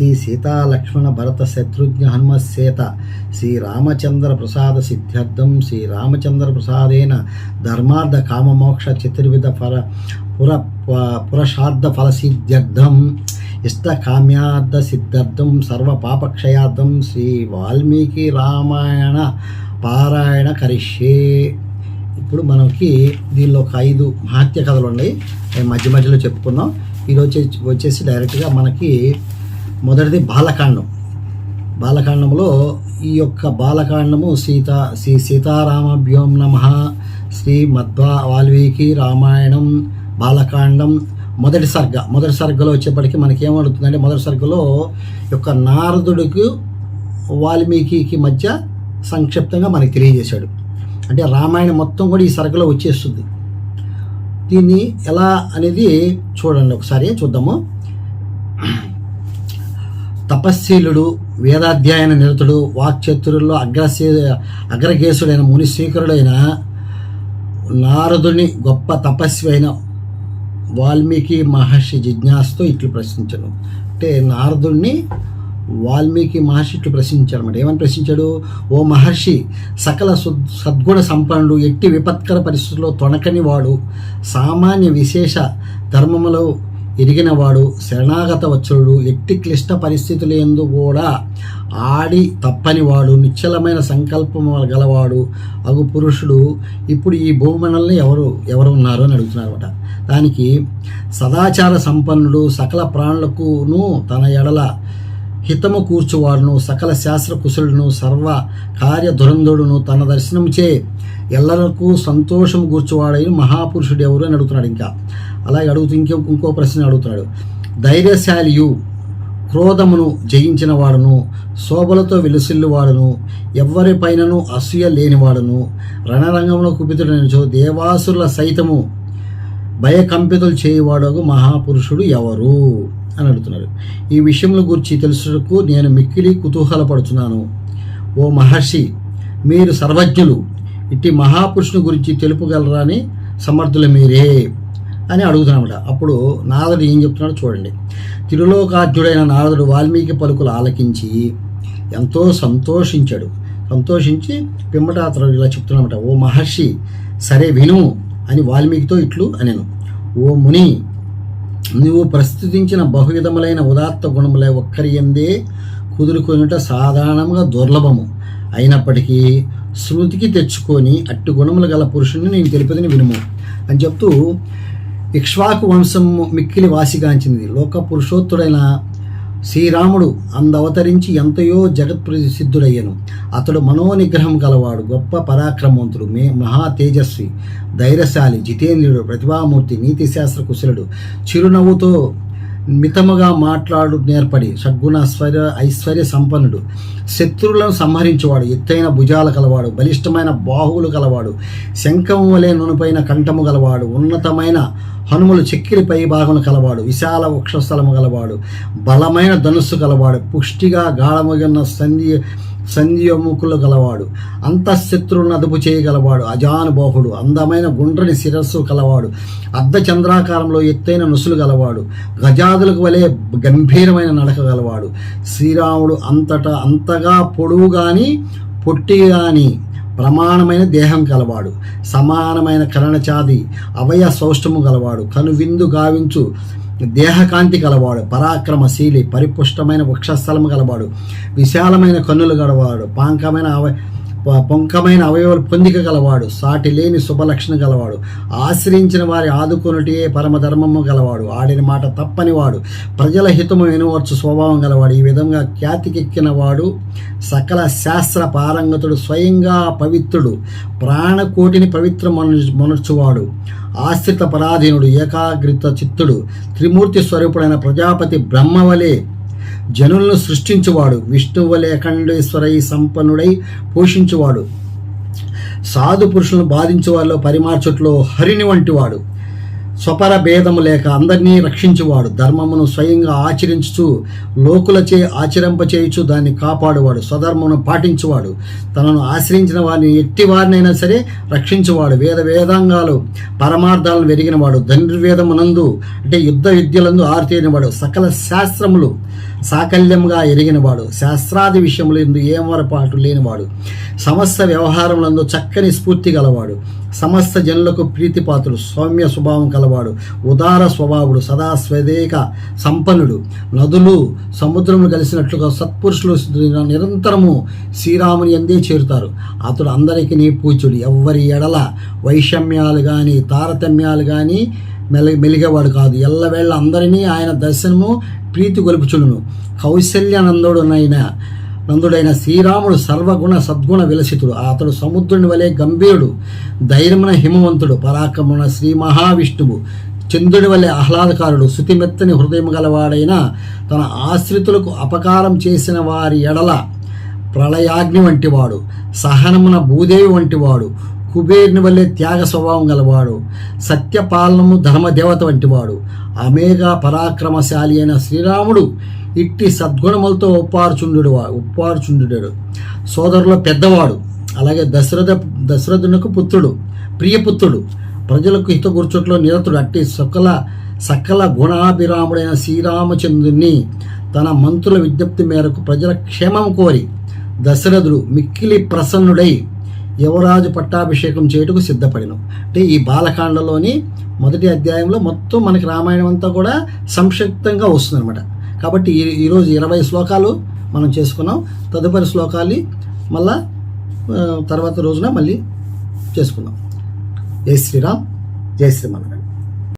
శ్రీ సీతా లక్ష్మణ భరత శత్రుఘ్న హనుమశేత శ్రీ రామచంద్ర ప్రసాద సిద్ధ్యర్థం శ్రీ రామచంద్ర ప్రసాదేన ధర్మార్థ కామమోక్ష చతుర్విధ ఫల పుర పురుషార్థ ఫలసిద్ధ్యర్థం ఇష్ట ఇష్టకామ్యార్థ సిద్ధార్థం సర్వ పాపక్షయార్థం శ్రీ వాల్మీకి రామాయణ పారాయణ కరిష్యే. ఇప్పుడు మనకి దీనిలో ఒక ఐదు మహత్య కథలు ఉన్నాయి. మధ్య మధ్యలో చెప్పుకున్నాం ఈరోజు వచ్చేసి డైరెక్ట్గా మనకి మొదటిది బాలకాండం. బాలకాండంలో ఈ యొక్క బాలకాండము సీత శ్రీ సీతారామభ్యోం నమ శ్రీ మధ్వా వాల్మీకి రామాయణం బాలకాండం మొదటి సర్గ. మొదటి సర్గలో వచ్చేప్పటికి మనకి ఏమడుతుందంటే మొదటి సర్గలో యొక్క నారదుడికి వాల్మీకి మధ్య సంక్షిప్తంగా మనకి తెలియజేశాడు. అంటే రామాయణం మొత్తం కూడా ఈ సర్గలో వచ్చేస్తుంది. దీన్ని ఎలా అనేది చూడండి ఒకసారి చూద్దాము. తపశీలుడు వేదాధ్యాయన నిరతుడు వాక్చతురుల్లో అగ్రశీ అగ్రకేశుడైన మునిశేఖరుడైన నారదుని గొప్ప తపస్వి అయిన వాల్మీకి మహర్షి జిజ్ఞాసుతో ఇట్లు ప్రశ్నించను. అంటే నారదుణ్ణి వాల్మీకి మహర్షి ఇట్లు ప్రశ్నించాడు అనమాట ఏమని ప్రశ్నించాడు? ఓ మహర్షి సకల సుద్ సద్గుణ సంపన్నుడు ఎట్టి విపత్కర పరిస్థితుల్లో తొణకని వాడు సామాన్య విశేష ధర్మములో ఎరిగినవాడు శరణాగత వచ్చుడు ఎట్టి క్లిష్ట పరిస్థితులు ఎందు కూడా ఆడి తప్పనివాడు నిశ్చలమైన సంకల్పం గలవాడు అగు పురుషుడు. ఇప్పుడు ఈ భూమండలంలో ఎవరు ఎవరు ఉన్నారు అని అడుగుతున్నారు దానికి సదాచార సంపన్నుడు సకల ప్రాణులకును తన ఎడల హితము కూర్చువాడును సకల శాస్త్ర కుశలుడును సర్వ కార్య దురంధుడును తన దర్శనముచే ఎల్లరకు సంతోషం కూర్చువాడైన మహాపురుషుడు ఎవరు అని అడుగుతున్నాడు ఇంకా. అలాగే అడుగుతూ ఇంకో ఇంకో ప్రశ్న అడుగుతున్నాడు. ధైర్యశాలియు క్రోధమును జయించిన వాడును శోభలతో వెలుసిల్లువాడును ఎవ్వరిపైనను అసూయ లేనివాడును రణరంగంలో కుపితుడనిచో దేవాసుల సైతము భయకంపితులు చేయవాడు మహాపురుషుడు ఎవరు? అని అడుగుతున్నారు ఈ విషయంలో గురించి తెలుసుటకు నేను మిక్కిలి కుతూహలపడుతున్నాను ఓ మహర్షి మీరు సర్వజ్ఞులు ఇట్టి మహాపురుషుని గురించి తెలుపగలరా అని సమర్థులు మీరే అని అడుగుతున్నామట. అప్పుడు నారదుడు ఏం చెప్తున్నాడో చూడండి. తిరులోకార్జుడైన నారదుడు వాల్మీకి పలుకులు ఆలకించి ఎంతో సంతోషించాడు. సంతోషించి పిమ్మట అతను ఇలా చెప్తున్నామట ఓ మహర్షి సరే విను అని వాల్మీకితో ఇట్లు అనెను. ఓ ముని నువ్వు ప్రస్తుతించిన బహువిధములైన ఉదాత్త గుణములే ఒక్కరి ఎందే కుదురుకొనుట సాధారణంగా దుర్లభము. అయినప్పటికీ శృతికి తెచ్చుకొని అట్టు గుణములు గల పురుషుని నేను తెలిపదని వినుము అని చెప్తూ ఇక్ష్వాకు వంశం మిక్కిలి వాసిగాంచింది. లోక పురుషోత్తుడైన శ్రీరాముడు అందవతరించి ఎంతయో జగత్ ప్రసిద్ధుడయ్యను అతడు మనోనిగ్రహం గలవాడు గొప్ప పరాక్రమవంతుడు మే మహా తేజస్వి ధైర్యశాలి జితేంద్రుడు ప్రతిభామూర్తి నీతిశాస్త్ర కుశలుడు. చిరునవ్వుతో మితముగా మాట్లాడు నేర్పడి సద్గుణ ఐశ్వర్య ఐశ్వర్య సంపన్నుడు. శత్రువులను సంహరించేవాడు ఎత్తైన భుజాలు కలవాడు బలిష్టమైన బాహువులు కలవాడు శంఖము వలె నునుపైన కంఠము గలవాడు ఉన్నతమైన హనుములు చెక్కిలి పై భాగములు కలవాడు విశాల వృక్షస్థలము గలవాడు బలమైన ధనుస్సు గలవాడు పుష్టిగా గాఢముగిన సంధి సంధ్యముకులు గలవాడు అంతఃశత్రువులను అదుపు చేయగలవాడు అజానుబాహుడు అందమైన గుండ్రని శిరస్సు కలవాడు అర్ధ చంద్రాకారంలో ఎత్తైన నుసులు గలవాడు గజాదులకు వలె గంభీరమైన నడక గలవాడు. శ్రీరాముడు అంతటా అంతగా పొడువు గాని పొట్టి గాని ప్రమాణమైన దేహం కలవాడు సమానమైన కరణచాది అవయ సౌష్టము గలవాడు. కనువిందు గావించు దేహకాంతి గలవాడు పరాక్రమశీలి పరిపుష్టమైన వృక్షస్థలము గలవాడు విశాలమైన కన్నులు గలవాడు పాంకమైన అవ పొంకమైన అవయవాలు పొందిక గలవాడు సాటి లేని శుభలక్షణ గలవాడు ఆశ్రయించిన వారి ఆదుకొనుటే పరమధర్మము గలవాడు ఆడిన మాట తప్పని వాడు ప్రజల హితము వినవచ్చు స్వభావం గలవాడు ఈ విధంగా ఖ్యాతికెక్కిన వాడు సకల శాస్త్ర పారంగతుడు స్వయంగా పవిత్రుడు ప్రాణకోటిని పవిత్ర మొనర్చువాడు ఆశ్రిత పరాధీనుడు ఏకాగ్రిత చిత్తుడు త్రిమూర్తి స్వరూపుడైన ప్రజాపతి బ్రహ్మవలే జనులను సృష్టించువాడు. విష్ణువలేఖండేశ్వరై సంపన్నుడై పోషించువాడు. సాధు పురుషులను బాధించే వారిలో పరిమార్చుట్లో హరిని వంటివాడు. స్వపర భేదము లేక అందరినీ రక్షించువాడు. ధర్మమును స్వయంగా ఆచరించుచు లోకులచే ఆచరింపచేయుచు దాన్ని కాపాడువాడు. స్వధర్మమును పాటించువాడు. తనను ఆశ్రయించిన వారిని ఎట్టి వారినైనా సరే రక్షించువాడు. వేద వేదాంగాలు పరమార్థాలను వెరిగినవాడు. ధనుర్వేదమునందు అంటే యుద్ధ విద్యలందు ఆరితేరినవాడు. సకల శాస్త్రములు సాకల్యంగా ఎరిగినవాడు. శాస్త్రాది విషయంలో ఎందు ఏమరపాటు లేనివాడు. సమస్త వ్యవహారములందు చక్కని స్ఫూర్తి గలవాడు. సమస్త జనులకు ప్రీతిపాత్రుడు సౌమ్య స్వభావం కలవాడు. ఉదార స్వభావుడు సదా స్వదేక సంపన్నుడు. నదులు సముద్రములు కలిసినట్లుగా సత్పురుషులు నిరంతరము శ్రీరాముని ఎందే చేరుతారు. అతడు అందరికీ నీ పూజ్యుడు. ఎవ్వరి ఎడల వైషమ్యాలు కానీ తారతమ్యాలు కానీ మెలి మెలిగేవాడు కాదు. ఎల్లవేళ అందరినీ ఆయన దర్శనము ప్రీతి గొలుపుచుడును. కౌశల్యానందుడునైన నందుడైన శ్రీరాముడు సర్వగుణ సద్గుణ విలసితుడు. అతడు సముద్రుని వలె గంభీరుడు ధైర్యమున హిమవంతుడు పరాక్రమున శ్రీ మహావిష్ణువు చంద్రుడి వలె ఆహ్లాదకారుడు శృతిమెత్తని హృదయం గలవాడైన తన ఆశ్రితులకు అపకారం చేసిన వారి ఎడల ప్రళయాగ్ని వంటివాడు సహనమున భూదేవి వంటివాడు కుబేరుని వల్లే త్యాగ స్వభావం గలవాడు సత్యపాలనము ధర్మదేవత వంటివాడు. అమేఘ పరాక్రమశాలి అయిన శ్రీరాముడు ఇట్టి సద్గుణములతో ఉప్పార్చుండు ఉప్పార్చుండు సోదరులో పెద్దవాడు అలాగే దశరథ దశరథునకు పుత్రుడు ప్రియపుత్రుడు ప్రజలకు హితగూర్చుట్లో నిరతుడు. అట్టి సకల సకల గుణాభిరాముడైన శ్రీరామచంద్రుని తన మంత్రుల విజ్ఞప్తి మేరకు ప్రజల క్షేమం కోరి దశరథుడు మిక్కిలి ప్రసన్నుడై యువరాజు పట్టాభిషేకం చేయుటకు సిద్ధపడిను. అంటే ఈ బాలకాండలోని మొదటి అధ్యాయంలో మొత్తం మనకి రామాయణం అంతా కూడా సంక్షిప్తంగా వస్తుందన్నమాట. కాబట్టి ఈ ఈరోజు ఇరవై శ్లోకాలు మనం చేసుకున్నాం. తదుపరి శ్లోకాలు మళ్ళా తర్వాత రోజున మళ్ళీ చేసుకుందాం. జై శ్రీరామ్ జై శ్రీమన్నారాయణ.